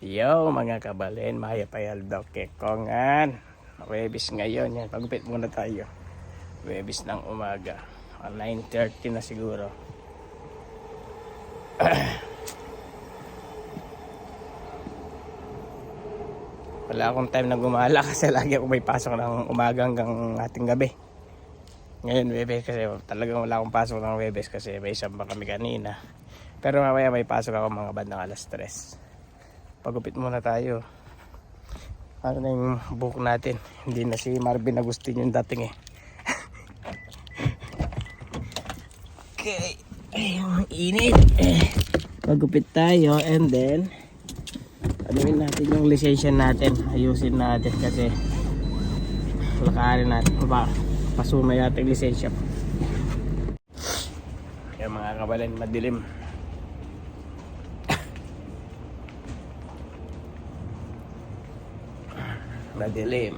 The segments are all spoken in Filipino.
Yo mga kabalin, maya payaldo kekongan. Webis ngayon yan. Pagupit muna tayo. Webis ng umaga. Ah, 9.30 na siguro. Wala akong time na gumala kasi lagi ako may pasok ng umaga hanggang ating gabi. Ngayon Webes kasi talagang wala akong pasok ng Webes kasi may isang ba kami kanina. Pero mamaya may pasok ako mga bandang alas 3 pagupit muna tayo. Ano na yung buhok natin. Hindi na si Marvin Agustin yung dating eh. Okay. Ay ang init. Pagupit tayo and then anuin natin yung lisensya natin. Ayusin natin kasi lakarin natin. Pa pasuma yata yung lisensya. Kaya mga kabalan madilim madilim.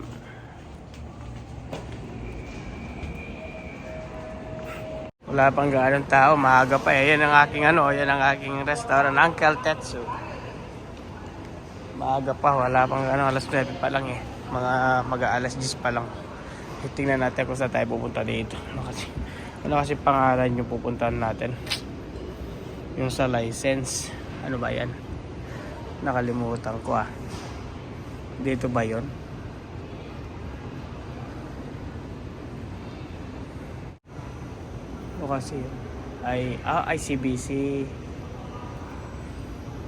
Wala pang ganong tao, maaga pa eh. Yan ang aking ano, yan ang aking restaurant, Uncle Tetsu. Maaga pa, wala pang ano, alas 9 pa lang eh. Mga mag-aalas 10 pa lang. Tingnan natin kung saan tayo pupunta dito. Ano kasi, ano kasi pangalan yung pupuntahan natin? Yung sa license. Ano ba yan? Nakalimutan ko ah. Dito ba yon? Kasi? Ay, ah, ICBC.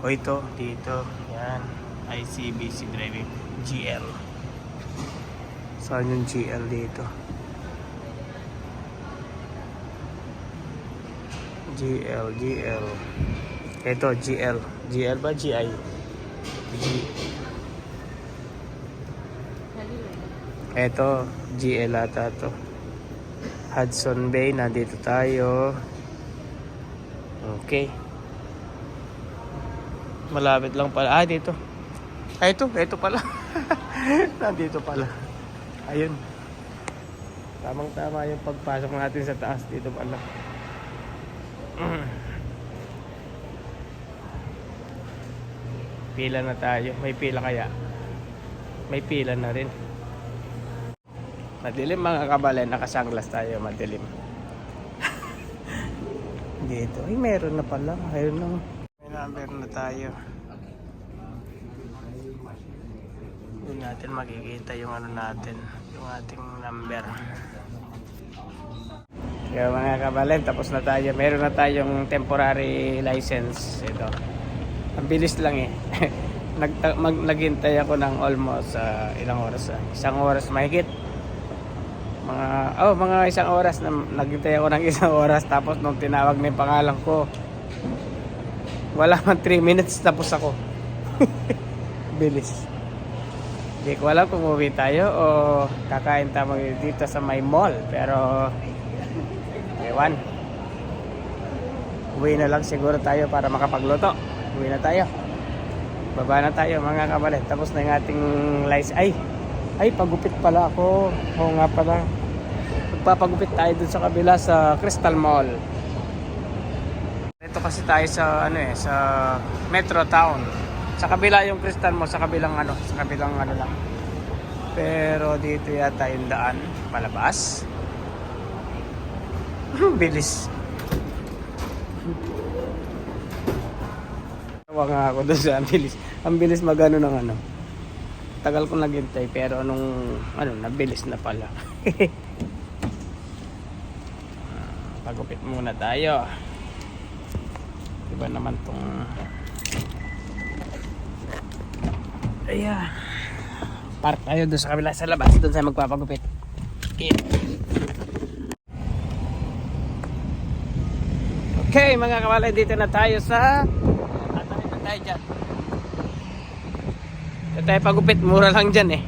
O ito, dito. Yan. ICBC driving. GL. Saan yung GL dito? GL, GL. Ito, GL. GL ba? GI? G. Ito, GL ata to. Hudson Bay, nandito tayo. Okay. Malapit lang pala. Ah, dito. Ah, ito. Ito pala. nandito pala. Ayun. Tamang-tama yung pagpasok natin sa taas. Dito pala. Pila na tayo. May pila kaya? May pila na rin. Madilim mga kabalen, nakasanglas tayo, madilim. Dito, ay meron na pala, ayun na. May number na tayo. Hindi natin makikita yung ano natin, yung ating number. Kaya mga kabalen, tapos na tayo. Meron na tayong temporary license. Ito. Ang bilis lang eh. Nag, mag, naghintay ako ng almost ah, ilang oras. ah. Isang oras mahigit mga oh mga isang oras na naghintay ako ng isang oras tapos nung tinawag na yung pangalan ko wala man 3 minutes tapos ako. Bilis. Hindi ko alam kung uwi tayo o kakain tayo dito sa may mall pero ewan. Uwi na lang siguro tayo para makapagluto. Uwi na tayo. Baba na tayo mga kabalit. Tapos na yung ating license ay ay, pagupit pala ako. Oo nga pala. Magpapagupit tayo dun sa kabila sa Crystal Mall. Ito kasi tayo sa ano eh, sa Metro Town. Sa kabila yung Crystal Mall, sa kabilang ano, sa kabilang ano lang. Pero dito yata yung daan, palabas. Bilis. Tawa nga ako doon sa bilis. Ang bilis magano ng ano tagal ko naghintay pero nung ano nabilis na pala. Pagupit muna tayo. Iba naman tong ayan. Park tayo doon sa kabila sa labas doon sa magpapagupit. Okay. okay mga kawalay dito na tayo sa tatanin na tayo dyan ito tayo pagupit, mura lang dyan eh.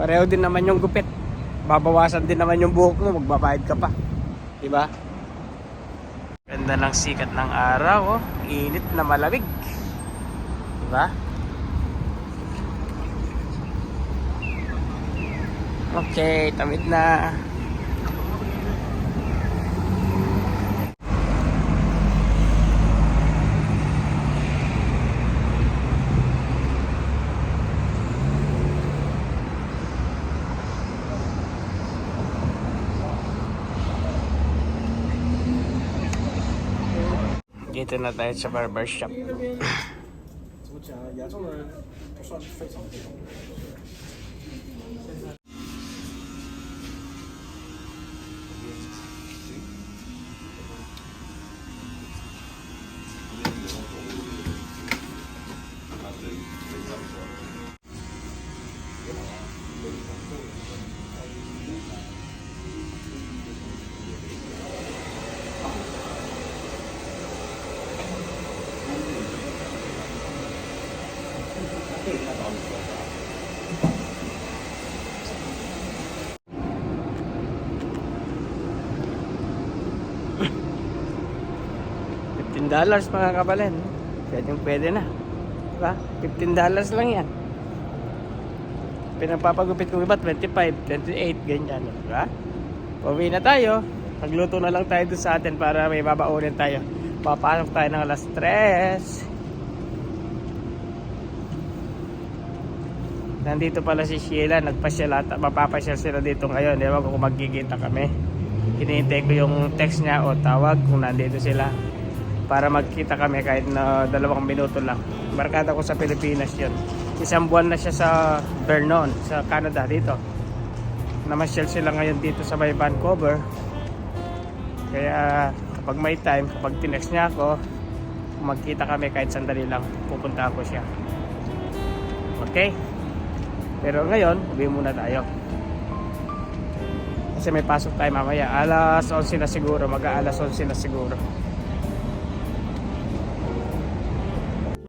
Pareho din naman yung gupit. Babawasan din naman yung buhok mo, magbabayad ka pa. Diba? Ganda ng sikat ng araw, oh. Init na malamig. Diba? Okay, tamid na. Dito na tayo sa barber $15 dollars mga kabalen. Pwede pwede na. Diba? $15 dollars lang yan. Pinagpapagupit ko iba 25, 28, ganyan. Diba? Pauwi na tayo. Pagluto na lang tayo sa atin para may babaunin tayo. Papasok tayo ng alas 3. Nandito pala si Sheila, nagpasyal ata, mapapasyal sila dito ngayon. Ewan ko kung magkikita kami. Hinihintay ko yung text niya o tawag kung nandito sila. Para magkita kami kahit na dalawang minuto lang. Barkada ko sa Pilipinas yun. Isang buwan na siya sa Vernon, sa Canada dito. Namasyal sila ngayon dito sa may Vancouver. Kaya kapag may time, kapag tinext niya ako, magkita kami kahit sandali lang, pupunta ako siya. Okay? Pero ngayon, uwi muna tayo. Kasi may pasok tayo mamaya. Alas 11 na siguro. Mag-aalas 11 na siguro.